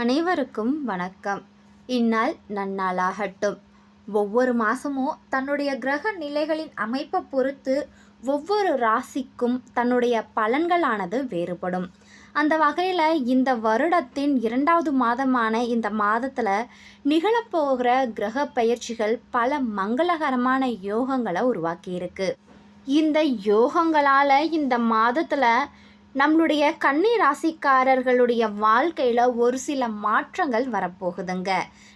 அனைவருக்கும் வணக்கம். இந்நாள் நன்னாளாகட்டும். ஒவ்வொரு மாதமும் தன்னுடைய கிரக நிலைகளின் அமைப்பை பொறுத்து ஒவ்வொரு ராசிக்கும் தன்னுடைய பலன்களானது வேறுபடும். அந்த வகையில் இந்த வருடத்தின் இரண்டாவது மாதமான இந்த மாதத்தில் நிகழப்போகிற கிரக பயிற்சிகள் பல மங்களகரமான யோகங்களை உருவாக்கியிருக்கு. இந்த யோகங்களால் இந்த மாதத்தில் நம்மளுடைய கன்னி ராசிக்காரர்களுடைய வாழ்க்கையில் ஒரு சில மாற்றங்கள் வரப்போகுதுங்க.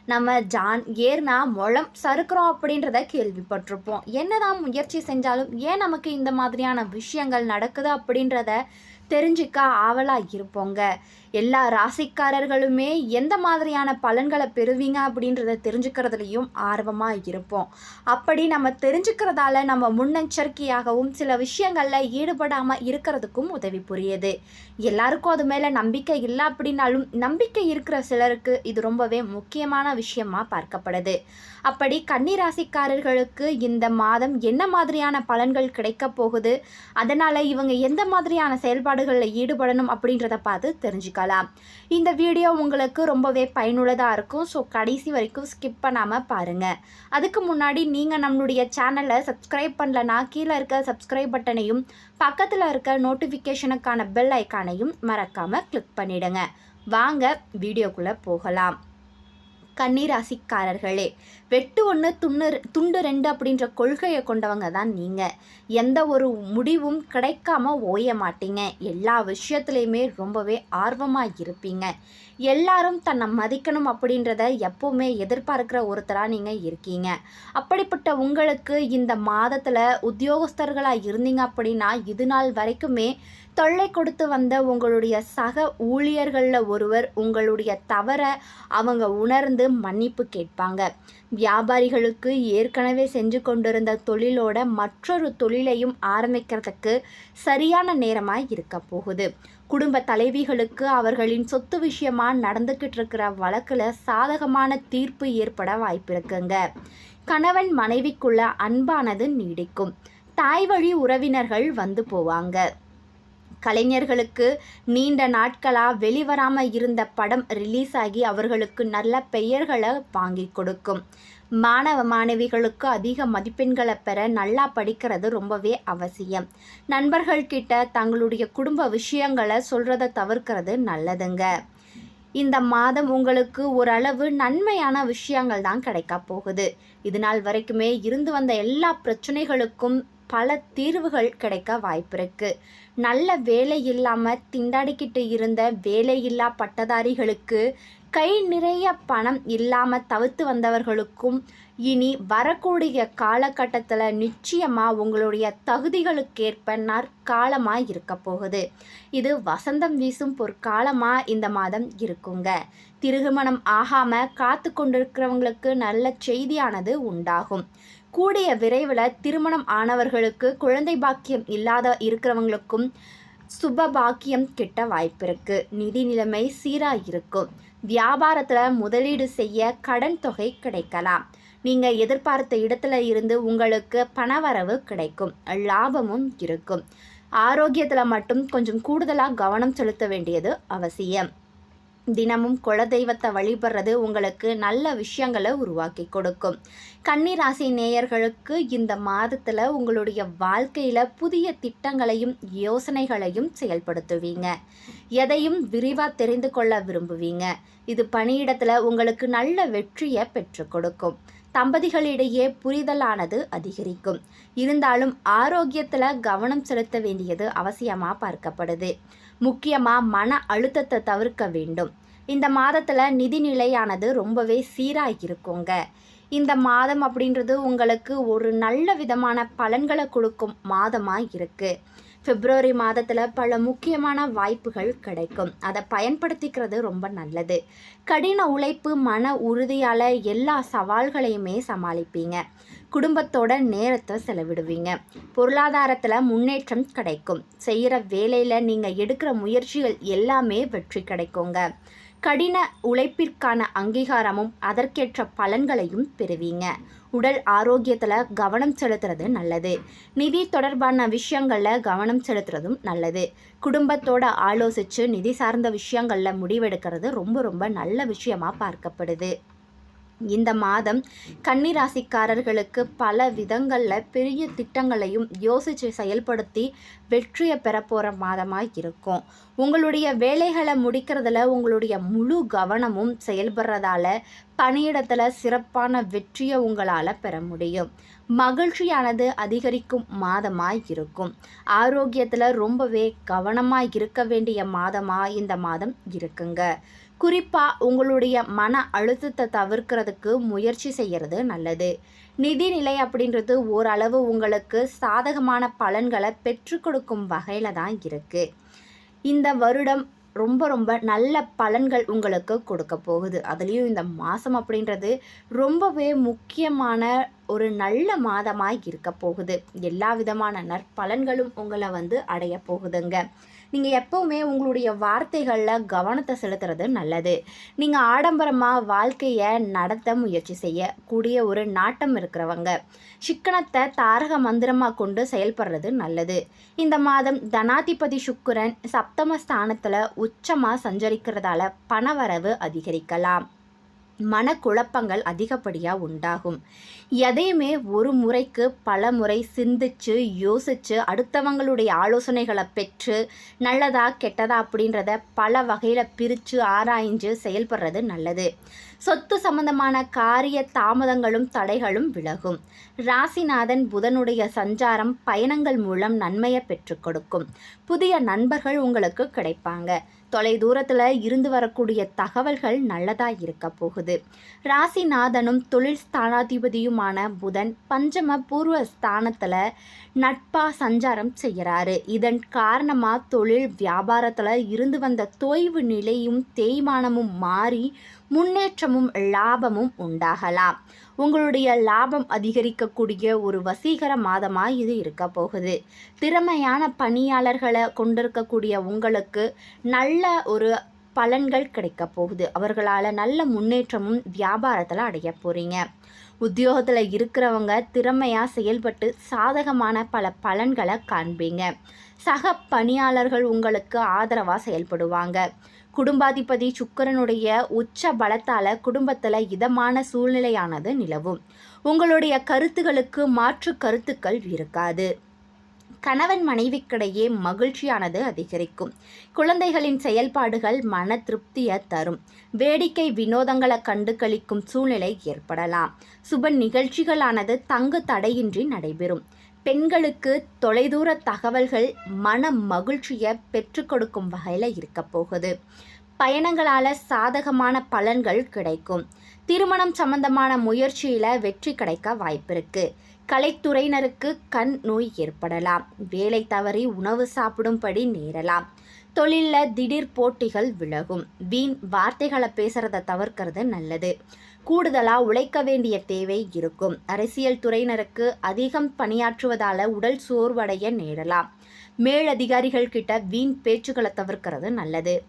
நம்ம ஜான் ஏர்னா முளம் சறுக்கிறோம் அப்படின்றத கேள்விப்பட்டிருப்போம். என்னதான் முயற்சி செஞ்சாலும் ஏன் நமக்கு இந்த மாதிரியான விஷயங்கள் நடக்குது அப்படின்றத தெரிஞ்சுக்க ஆவலாக இருப்போங்க. எல்லா ராசிக்காரர்களுமே எந்த மாதிரியான பலன்களை பெறுவீங்க அப்படின்றத தெரிஞ்சுக்கிறதுலையும் ஆர்வமாக இருப்போம். அப்படி நம்ம தெரிஞ்சுக்கிறதால நம்ம முன்னெச்சரிக்கையாகவும் சில விஷயங்களில் ஈடுபடாமல் இருக்கிறதுக்கும் உதவி புரியுது. எல்லாருக்கும் அது மேலே நம்பிக்கை இல்லை அப்படின்னாலும் நம்பிக்கை இருக்கிற சிலருக்கு இது ரொம்பவே முக்கியமான விஷயமா பார்க்கப்படுது. அப்படி கன்னிராசிக்காரர்களுக்கு இந்த மாதம் என்ன மாதிரியான பலன்கள் கிடைக்க போகுது? அதனால் இவங்க எந்த மாதிரியான செயல்பாடுகளில் ஈடுபடணும் அப்படின்றத பார்த்து தெரிஞ்சுக்கலாம். இந்த வீடியோ உங்களுக்கு ரொம்பவே பயனுள்ளதாக இருக்கும். ஸோ கடைசி வரைக்கும் ஸ்கிப் பண்ணாமல் பாருங்கள் அதுக்கு முன்னாடி நீங்கள் நம்மளுடைய சேனலை சப்ஸ்கிரைப் பண்ணலனா கீழே இருக்க சப்ஸ்கிரைப் பட்டனையும் பக்கத்தில் இருக்க நோட்டிஃபிகேஷனுக்கான பெல் ஐக்கானையும் மறக்காமல் கிளிக் பண்ணிவிடுங்க வாங்க வீடியோக்குள்ளே போகலாம். கன்னிராசிக்காரர்களே. வெட்டு ஒன்று துண்ணு துண்டு ரெண்டு அப்படின்ற கொள்கையை கொண்டவங்க தான் நீங்கள் எந்த ஒரு முடிவும் கிடைக்காம ஓய மாட்டீங்க. எல்லா விஷயத்துலையுமே ரொம்பவே ஆர்வமாக இருப்பீங்க. எல்லாரும் தன்னை மதிக்கணும் அப்படின்றத எப்போவுமே எதிர்பார்க்குற ஒருத்தராக நீங்கள் இருக்கீங்க. அப்படிப்பட்ட உங்களுக்கு இந்த மாதத்தில் உத்தியோகஸ்தர்களாக இருந்தீங்க அப்படின்னா இது நாள் வரைக்குமே தொல்லை கொடுத்து வந்த உங்களுடைய சக ஊழியர்களில் ஒருவர் உங்களுடைய தவறை அவங்க உணர்ந்து மன்னிப்பு கேட்பாங்க. வியாபாரிகளுக்கு ஏற்கனவே செஞ்சு கொண்டிருந்த தொழிலோட மற்றொரு தொழிலையும் ஆரம்பிக்கிறதுக்கு சரியான நேரமாக இருக்க போகுது. குடும்ப தலைவிகளுக்கு அவர்களின் சொத்து விஷயமா நடந்துக்கிட்டு இருக்கிற வழக்கில் சாதகமான தீர்ப்பு ஏற்பட வாய்ப்பிருக்குங்க. கணவன் மனைவிக்குள்ள அன்பானது நீடிக்கும். தாய் வழி உறவினர்கள் வந்து போவாங்க. கலைஞர்களுக்கு நீண்ட நாட்களாக வெளிவராமல் இருந்த படம் ரிலீஸ் ஆகி அவர்களுக்கு நல்ல பெயர்களை வாங்கி கொடுக்கும். மாணவ மாணவிகளுக்கு அதிக மதிப்பெண்களை பெற நல்லா படிக்கிறது ரொம்பவே அவசியம். நண்பர்கள்கிட்ட தங்களுடைய குடும்ப விஷயங்களை சொல்கிறத தவிர்க்கிறது நல்லதுங்க. இந்த மாதம் உங்களுக்கு ஓரளவு நன்மையான விஷயங்கள் தான் கிடைக்க போகுது. இது நாள் வரைக்குமே இருந்து வந்த எல்லா பிரச்சனைகளுக்கும் பல தீர்வுகள் கிடைக்க வாய்ப்பிருக்கு. நல்ல வேலை இல்லாமல் திண்டாடிக்கிட்டு இருந்த வேலையில்லா பட்டதாரிகளுக்கு கை நிறைய பணம் இல்லாமல் தவிர்த்து வந்தவர்களுக்கும் இனி வரக்கூடிய காலகட்டத்தில் நிச்சயமாக உங்களுடைய தகுதிகளுக்கேற்ப நற்காலமாக இருக்க போகுது. இது வசந்தம் வீசும் பொற்காலமாக இந்த மாதம் இருக்குங்க. திருமணம் ஆகாமல் காத்து கொண்டிருக்கிறவங்களுக்கு நல்ல செய்தியானது உண்டாகும். கூடிய விரைவில் திருமணம் ஆனவர்களுக்கு குழந்தை பாக்கியம் இல்லாத இருக்கிறவங்களுக்கும் சுப பாக்கியம் கிட்ட வாய்ப்பிருக்கு நிதி நிலைமை சீராக இருக்கும் வியாபாரத்தில் முதலீடு செய்ய கடன் தொகை கிடைக்கலாம். நீங்கள் எதிர்பார்த்த இடத்துல இருந்து உங்களுக்கு பணவரவு கிடைக்கும். லாபமும் இருக்கும். ஆரோக்கியத்தில் மட்டும் கொஞ்சம் கூடுதலாக கவனம் செலுத்த வேண்டியது அவசியம். தினமும் குலதெய்வத்தை வழிபடுறது உங்களுக்கு நல்ல விஷயங்களை உருவாக்கி கொடுக்கும். கன்னிராசி நேயர்களுக்கு இந்த மாதத்தில் உங்களுடைய வாழ்க்கையில் புதிய திட்டங்களையும் யோசனைகளையும் செயல்படுத்துவீங்க. எதையும் விரிவாக தெரிந்து கொள்ள விரும்புவீங்க. இது பணியிடத்தில் உங்களுக்கு நல்ல வெற்றியை பெற்றுக் கொடுக்கும். தம்பதிகளிடையே புரிதலானது அதிகரிக்கும். இருந்தாலும் ஆரோக்கியத்தில் கவனம் செலுத்த வேண்டியது அவசியமாக பார்க்கப்படுது. முக்கியமாக மன அழுத்தத்தை தவிர்க்க வேண்டும். இந்த மாதத்தில் நிதி நிலையானது ரொம்பவே சீராக இருக்குங்க இந்த மாதம் அப்படின்றது உங்களுக்கு ஒரு நல்ல விதமான பலன்களை கொடுக்கும் மாதமாக இருக்குது பிப்ரவரி மாதத்தில் பல முக்கியமான வாய்ப்புகள் கிடைக்கும். அதை பயன்படுத்திக்கிறது ரொம்ப நல்லது. கடின உழைப்பு மன உறுதியால் எல்லா சவால்களையுமே சமாளிப்பீங்க. குடும்பத்தோட நேரத்தை செலவிடுவீங்க. பொருளாதாரத்தில் முன்னேற்றம் கிடைக்கும். செய்கிற வேலையில் நீங்கள் எடுக்கிற முயற்சிகள் எல்லாமே வெற்றி கிடைக்குங்க. கடின உழைப்பிற்கான அங்கீகாரமும் அதற்கேற்ற பலன்களையும் பெறுவீங்க. உடல் ஆரோக்கியத்தில் கவனம் செலுத்துறது நல்லது. நிதி தொடர்பான விஷயங்களில் கவனம் செலுத்துறதும் நல்லது. குடும்பத்தோட ஆலோசித்து நிதி சார்ந்த விஷயங்களில் முடிவெடுக்கிறது ரொம்ப ரொம்ப நல்ல விஷயமாக பார்க்கப்படுது. இந்த மாதம் கன்னிராசிக்காரர்களுக்கு பல விதங்களில் பெரிய திட்டங்களையும் யோசித்து செயல்படுத்தி வெற்றியை பெற போகிற மாதமாக இருக்கும். உங்களுடைய வேலைகளை முடிக்கிறதுல உங்களுடைய முழு கவனமும் செயல்படுறதால பணியிடத்தில் சிறப்பான வெற்றியை உங்களால் பெற முடியும். மகிழ்ச்சியானது அதிகரிக்கும் மாதமாக இருக்கும். ஆரோக்கியத்தில் ரொம்பவே கவனமாக இருக்க வேண்டிய மாதமாக இந்த மாதம் இருக்குங்க. குறிப்பாக உங்களுடைய மன அழுத்தத்தை தவிர்க்கிறதுக்கு முயற்சி செய்கிறது நல்லது. நிதிநிலை அப்படின்றது ஓரளவு உங்களுக்கு சாதகமான பலன்களை பெற்று கொடுக்கும் வகையில் தான் இருக்குது இந்த வருடம் ரொம்ப ரொம்ப நல்ல பலன்கள் உங்களுக்கு கொடுக்க போகுது. அதுலேயும் இந்த மாதம் அப்படின்றது ரொம்பவே முக்கியமான ஒரு நல்ல மாதமாக இருக்க போகுது. எல்லா விதமான நற்பலன்களும் உங்களை வந்து அடைய போகுதுங்க. நீங்கள் எப்போவுமே உங்களுடைய வார்த்தைகளில் கவனத்தை செலுத்துறது நல்லது. நீங்கள் ஆடம்பரமாக வாழ்க்கையை நடத்த முயற்சி செய்யக்கூடிய ஒரு நாட்டம் இருக்கிறவங்க. சிக்கனத்தை தாரக மந்திரமாக கொண்டு செயல்படுறது நல்லது. இந்த மாதம் தனாதிபதி சுக்குரன் சப்தம ஸ்தானத்தில் உச்சமாக சஞ்சரிக்கிறதால பணவரவு அதிகரிக்கலாம். மனக்குழப்பங்கள் அதிகப்படியாக உண்டாகும். எதையுமே ஒரு முறைக்கு பல முறை சிந்திச்சு யோசித்து அடுத்தவங்களுடைய ஆலோசனைகளை பெற்று நல்லதா கெட்டதா அப்படின்றத பல வகையில் பிரித்து ஆராய்ஞ்சு செயல்படுறது நல்லது. சொத்து சம்பந்தமான காரிய தாமதங்களும் தடைகளும் விலகும். ராசிநாதன் புதனுடைய சஞ்சாரம் பயணங்கள் மூலம் நன்மையை பெற்றுக் கொடுக்கும். புதிய நண்பர்கள் உங்களுக்கு கிடைப்பாங்க. தொலை தூரத்தில் இருந்து வரக்கூடிய தகவல்கள் நல்லதாக இருக்க போகுது. ராசிநாதனும் தொழில் ஸ்தானாதிபதியுமான புதன் பஞ்சம பூர்வ ஸ்தானத்தில் நட்பா சஞ்சாரம் செய்கிறாரு இதன் காரணமாக தொழில் வியாபாரத்தில் இருந்து வந்த தொய்வு நிலையும் தேய்மானமும் மாறி முன்னேற்றமும் லாபமும் உண்டாகலாம். உங்களுடைய லாபம் அதிகரிக்கக்கூடிய ஒரு வசீகர மாதமாக இது இருக்க போகுது. திறமையான பணியாளர்களை கொண்டிருக்கக்கூடிய உங்களுக்கு நல்ல ஒரு பலன்கள் கிடைக்க போகுது. அவர்களால் நல்ல முன்னேற்றமும் வியாபாரத்தில் அடைய போகிறீங்க உத்தியோகத்தில் இருக்கிறவங்க திறமையாக செயல்பட்டு சாதகமான பல பலன்களை காண்பீங்க. சக பணியாளர்கள் உங்களுக்கு ஆதரவாக செயல்படுவாங்க. குடும்பாதிபதி சுக்கரனுடைய உச்ச பலத்தால் குடும்பத்தில் இதமான சூழ்நிலையானது நிலவும். உங்களுடைய கருத்துகளுக்கு மாற்று கருத்துக்கள் இருக்காது. கணவன் மனைவிக்கிடையே மகிழ்ச்சியானது அதிகரிக்கும். குழந்தைகளின் செயல்பாடுகள் மன திருப்தியை தரும். வேடிக்கை வினோதங்களை கண்டு கழிக்கும் சூழ்நிலை ஏற்படலாம். சுப நிகழ்ச்சிகளானது தங்கு தடையின்றி நடைபெறும். பெண்களுக்கு தொலைதூர தகவல்கள் மன மகிழ்ச்சியை பெற்றுக் கொடுக்கும் வகையில் இருக்க போகுது. பயணங்களால் சாதகமான பலன்கள் கிடைக்கும். திருமணம் சம்பந்தமான முயற்சியில் வெற்றி கிடைக்க வாய்ப்பிருக்கு கலைத்துறையினருக்கு கண் நோய் ஏற்படலாம். வேலை தவறி உணவு சாப்பிடும்படி நேரலாம். தொழிலில் திடீர் போட்டிகள் விலகும். வீண் வார்த்தைகளை பேசுகிறத தவிர்க்கிறது நல்லது. கூடுதலாக உழைக்க வேண்டிய தேவை இருக்கும். அரசியல் துறையினருக்கு அதிகம் பணியாற்றுவதால் உடல் சோர்வடைய நேரலாம். மேலதிகாரிகள் கிட்ட வீண் பேச்சுக்களை தவிர்க்கிறது நல்லது.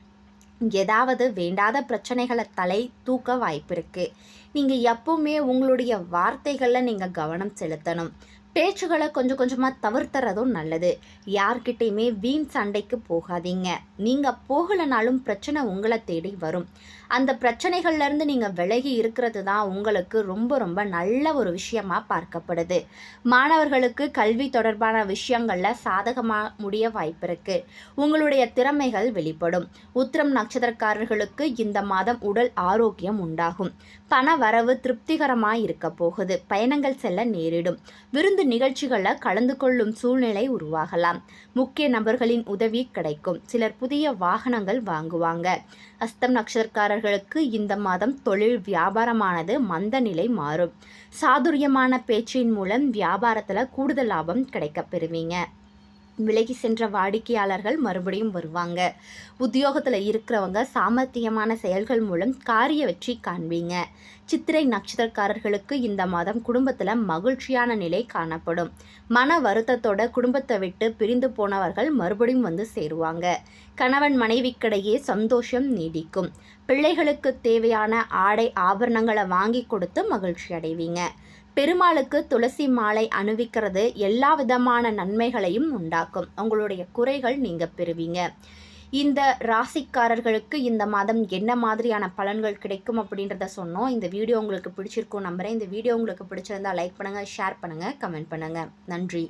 ஏதாவது வேண்டாத பிரச்சனைகளை தலை தூக்க வாய்ப்பிருக்கு. நீங்கள் எப்பவுமே உங்களுடைய வார்த்தைகளில் நீங்கள் கவனம் செலுத்தணும். பேச்சுகளை கொஞ்சம் கொஞ்சமாக தவிர்த்துறதும் நல்லது. யார்கிட்டையுமே வீண் சண்டைக்கு போகாதீங்க. நீங்கள் போகலைனாலும் பிரச்சனை உங்களை தேடி வரும். அந்த பிரச்சனைகள்லேருந்து நீங்கள் விலகி இருக்கிறது தான் உங்களுக்கு ரொம்ப ரொம்ப நல்ல ஒரு விஷயமா பார்க்கப்படுது. மாணவர்களுக்கு கல்வி தொடர்பான விஷயங்களில் சாதகமாக முடிய வாய்ப்பு இருக்குது உங்களுடைய திறமைகள் வெளிப்படும். உத்திரம் நட்சத்திரக்காரர்களுக்கு இந்த மாதம் உடல் ஆரோக்கியம் உண்டாகும். பண வரவு திருப்திகரமாக இருக்க போகுது. பயணங்கள் செல்ல நேரிடும். விருந்து நிகழ்ச்சிகளில் கலந்து கொள்ளும் சூழ்நிலை உருவாகலாம். முக்கிய நபர்களின் உதவி கிடைக்கும். சிலர் புதிய வாகனங்கள் வாங்குவாங்க. அஸ்தம் நட்சத்திரக்காரர்களுக்கு இந்த மாதம் தொழில் வியாபாரமானது மந்த நிலை மாறும். சாதுரியமான பேச்சின் மூலம் வியாபாரத்தில் கூடுதல் லாபம் கிடைக்கப் பெறுவீங்க. விலகி சென்ற வாடிக்கையாளர்கள் மறுபடியும் வருவாங்க. உத்தியோகத்தில் இருக்கிறவங்க சாமர்த்தியமான செயல்கள் மூலம் காரிய வெற்றி காண்பீங்க. சித்திரை நட்சத்திரக்காரர்களுக்கு இந்த மாதம் குடும்பத்தில் மகிழ்ச்சியான நிலை காணப்படும். மன வருத்தத்தோட குடும்பத்தை விட்டு பிரிந்து போனவர்கள் மறுபடியும் வந்து சேருவாங்க. கணவன் மனைவிக்கிடையே சந்தோஷம் நீடிக்கும். பிள்ளைகளுக்கு தேவையான ஆடை ஆபரணங்களை வாங்கி கொடுத்து மகிழ்ச்சி அடைவீங்க. பெருமாளுக்கு துளசி மாலை அணிவிக்கிறது எல்லா விதமான நன்மைகளையும் உண்டாக்கும். உங்களுடைய குறைகள் நீங்கள் பெறுவீங்க. இந்த ராசிக்காரர்களுக்கு இந்த மாதம் என்ன மாதிரியான பலன்கள் கிடைக்கும் அப்படின்றத சொன்னோம். இந்த வீடியோ உங்களுக்கு பிடிச்சிருக்கும் நம்புகிறேன் இந்த வீடியோ உங்களுக்கு பிடிச்சிருந்தா லைக் பண்ணுங்கள் ஷேர் பண்ணுங்கள் கமெண்ட் பண்ணுங்கள் நன்றி.